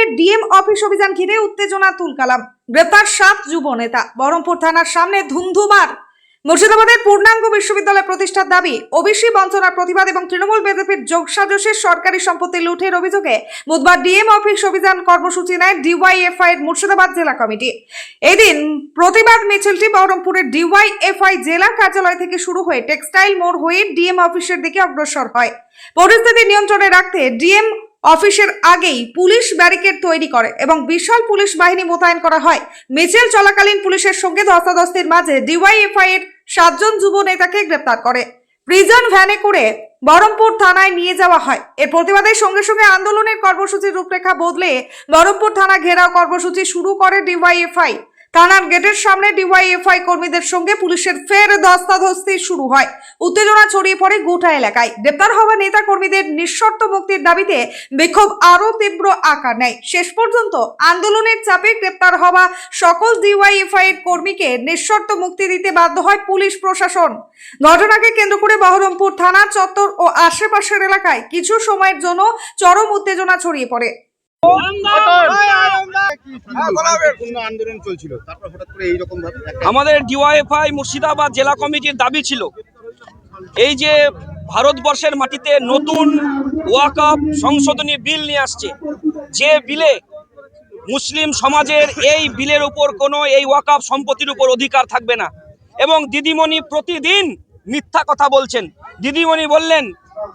এর DM office অভিযান ঘিরে উত্তেজনা তুলকালাম। গ্রেপ্তার সাত যুব নেতা। বহরমপুর থানার সামনে ধুমধুমার মুর্শিদাবাদের পূর্ণাঙ্গ বিশ্ববিদ্যালয় প্রতিষ্ঠার দাবি ওবিসি বঞ্চনার প্রতিবাদ এবং তৃণমূল বিজেপির যোগসাজশের সরকারি সম্পত্তি লুঠের অভিযোগে বুধবার ডিএম অফিস অভিযান কর্মসূচি নেয় ডিওয়াইএফআই এর মুর্শিদাবাদ জেলা কমিটি। এদিন প্রতিবাদ মিছিলটি বহরমপুরের ডিওয়াইএফআই জেলা কার্যালয় থেকে শুরু হয়ে টেক্সটাইল মোড় হয়ে ডিএম অফিসের দিকে অগ্রসর হয়। পরিস্থিতি নিয়ন্ত্রণে রাখতে ডিএম অফিসের আগেই পুলিশ ব্যারিকেড তৈরি করে এবং বিশাল পুলিশ বাহিনী মোতায়েন করা হয়। মিছিল চলাকালীন পুলিশের সঙ্গে ধস্তাধস্তির মাঝে ডিওয়াইএফআই এর সাতজন যুব নেতাকে গ্রেপ্তার করে। প্রিজন ভ্যানে করে বহরমপুর থানায় নিয়ে যাওয়া হয়। এর প্রতিবাদের সঙ্গে সঙ্গে আন্দোলনের কর্মসূচির রূপরেখা বদলে বহরমপুর থানা ঘেরাও কর্মসূচি শুরু করে ডিওয়াইএফআই। থানার গেটের সামনে ডিওয়াইএফআই কর্মীদের সঙ্গে পুলিশের ফের ধস্তাধস্তি শুরু হয়। উত্তেজনা ছড়িয়ে পড়ে গোটা এলাকায়। গ্রেপ্তার হওয়া নেতা কর্মীদের নিঃশর্ত মুক্তির দাবিতে বিক্ষোভ আরও তীব্র আকার নেয়। শেষ পর্যন্ত আন্দোলনের চাপে গ্রেপ্তার হওয়া সকল ডিওয়াইএফআই এর কর্মীকে নিঃশর্ত মুক্তি দিতে বাধ্য হয় পুলিশ প্রশাসন। ঘটনাকে কেন্দ্র করে বহরমপুর থানা, চত্বর ও আশেপাশের এলাকায় কিছু সময়ের জন্য চরম উত্তেজনা ছড়িয়ে পড়ে। আমাদের ডিওয়াইএফআই মুর্শিদাবাদ জেলা কমিটির দাবি ছিল, এই যে ভারতবর্ষের মাটিতে নতুন ওয়াকআপ সংশোধনী বিল নিয়ে আসছে, যে বিলে মুসলিম সমাজের এই বিলের উপর কোনো এই ওয়াকআপ সম্পত্তির উপর অধিকার থাকবে না। এবং দিদিমণি প্রতিদিন মিথ্যা কথা বলছেন। দিদিমণি বললেন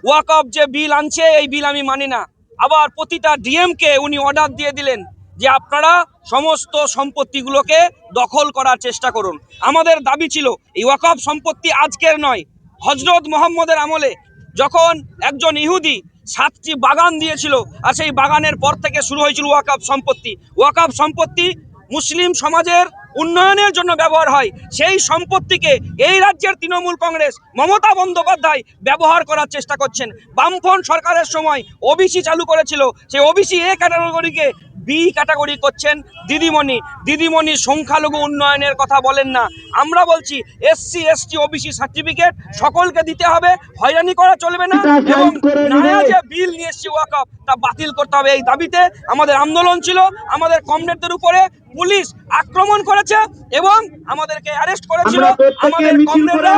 ওয়াকআপ যে বিল আনছে, এই বিল আমি মানি না। আবার প্রতিটা ডিএমকে উনি অর্ডার দিয়ে দিলেন যে আপনারা সমস্ত সম্পত্তিগুলোকে দখল করার চেষ্টা করুন। আমাদের দাবি ছিল, এই ওয়াকফ সম্পত্তি আজকের নয়, হজরত মোহাম্মদের আমলে যখন একজন ইহুদি সাতটি বাগান দিয়েছিল আর সেই বাগানের পর থেকে শুরু হয়েছিল ওয়াকফ সম্পত্তি। ওয়াকফ সম্পত্তি মুসলিম সমাজের উন্নয়নের জন্য ব্যবহার হয়, সেই সম্পত্তিকে এই রাজ্যের তৃণমূল কংগ্রেস মমতা বন্দ্যোপাধ্যায় ব্যবহার করার চেষ্টা করছেন। বামফ্রন্ট সরকারের সময় ওবিসি চালু করেছিল, সেই ওবিসি এ ক্যাটাগরিকে বি ক্যাটাগরি করছেন দিদিমণি। দিদিমণি সংখ্যালঘু উন্নয়নের কথা বলেন না। আমরা বলছি এসসি এসটি ওবিসি সার্টিফিকেট সকলকে দিতে হবে হয়রানি করা চলবে না এবং নয়া যে বিল নিয়ে এসছি ওয়াকআপ তা বাতিল করতে হবে এই দাবিতে। আমাদের আন্দোলন ছিল আমাদের কমরেডদের উপরে পুলিশ আক্রমণ করেছে এবং আমাদেরকে অ্যারেস্ট করেছিল। আমাদের কমরেডরা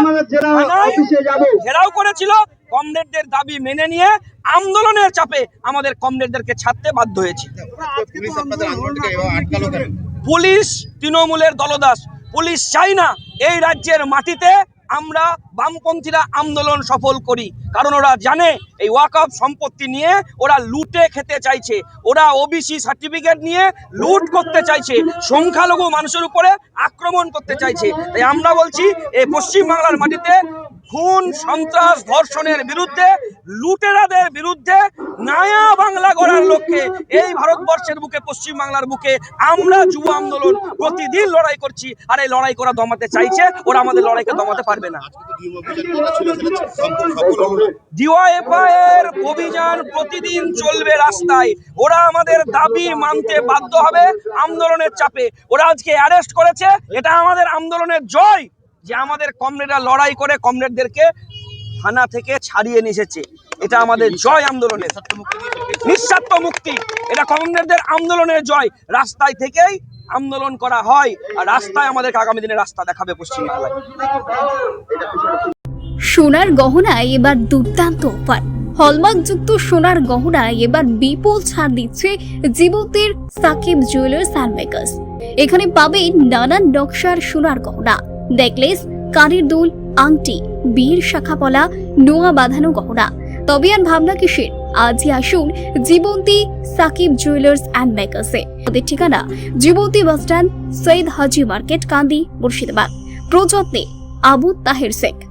ঘেরাও করেছিল। কমরেডদের দাবি মেনে নিয়ে আন্দোলনের চাপে আমাদের কমরেডদেরকে ছাড়তে বাধ্য হয়েছে। পুলিশ তৃণমূলের দলদাস পুলিশ চাই না এই রাজ্যের মাটিতে আমরা বামপন্থীরা আন্দোলন সফল করি। কারণ ওরা জানে এই ওয়াকআপ সম্পত্তি নিয়ে ওরা লুটে খেতে চাইছে। ওরা ওবিসি সার্টিফিকেট নিয়ে লুট করতে চাইছে। সংখ্যালঘু মানুষের উপরে আক্রমণ করতে চাইছে। তাই আমরা বলছি এই পশ্চিমবাংলার মাটিতে খুন, সন্ত্রাস ধর্ষণের বিরুদ্ধে, লুটেরাদের বিরুদ্ধে নয়া বাংলা গড়ার লক্ষ্যে এই ভারতবর্ষের বুকে পশ্চিম বাংলার বুকে আমরা যুব আন্দোলন প্রতিদিন লড়াই করছি। আর এই লড়াই করা দমাতে চাইছে, ওরা আমাদের লড়াইকে দমাতে পারবে না। অভিযান প্রতিদিন চলবে রাস্তায়। ওরা আমাদের দাবি মানতে বাধ্য হবে আন্দোলনের চাপে। ওরা আজকে অ্যারেস্ট করেছে, এটা আমাদের আন্দোলনের জয়। যে আমাদের কমরেডরা লড়াই করে কমরেডদেরকে থানা থেকে ছাড়িয়ে নিয়ে এসেছে। এটা আমাদের জয় আন্দোলনের। নিঃস্বার্থ মুক্তি। এটা কমরেডদের আন্দোলনের জয়। রাস্তায় থেকেই আন্দোলন করা হয়। আর রাস্তায় আমাদেরকে আগামী দিনে রাস্তা দেখাবে পশ্চিমবাংলায়। সোনার গহনায় এবার দুর্দান্ত অফার। হলমার্কযুক্ত সোনার গহনায় এবার বিপুল ছাড় দিচ্ছে জীবতের সাকিব জুয়েলার্স অ্যান্ড মেকার্স এখানে পাবেন নানান নকশার সোনার গহনা। নেকলেস, কানের দুল, আংটি, বীর শাখাপলা, নোয়া বাঁধানো গহনা। তবে আর ভাবনা কিসের? আজই আসুন জীবন্তী সাকিব জুয়েলার্স অ্যান্ড মেকার্সে। তাদের ঠিকানা Jibanti bus stand Syed Haji market, Kandi, Murshidabad. প্রযত্নে Abu Taher Sheikh.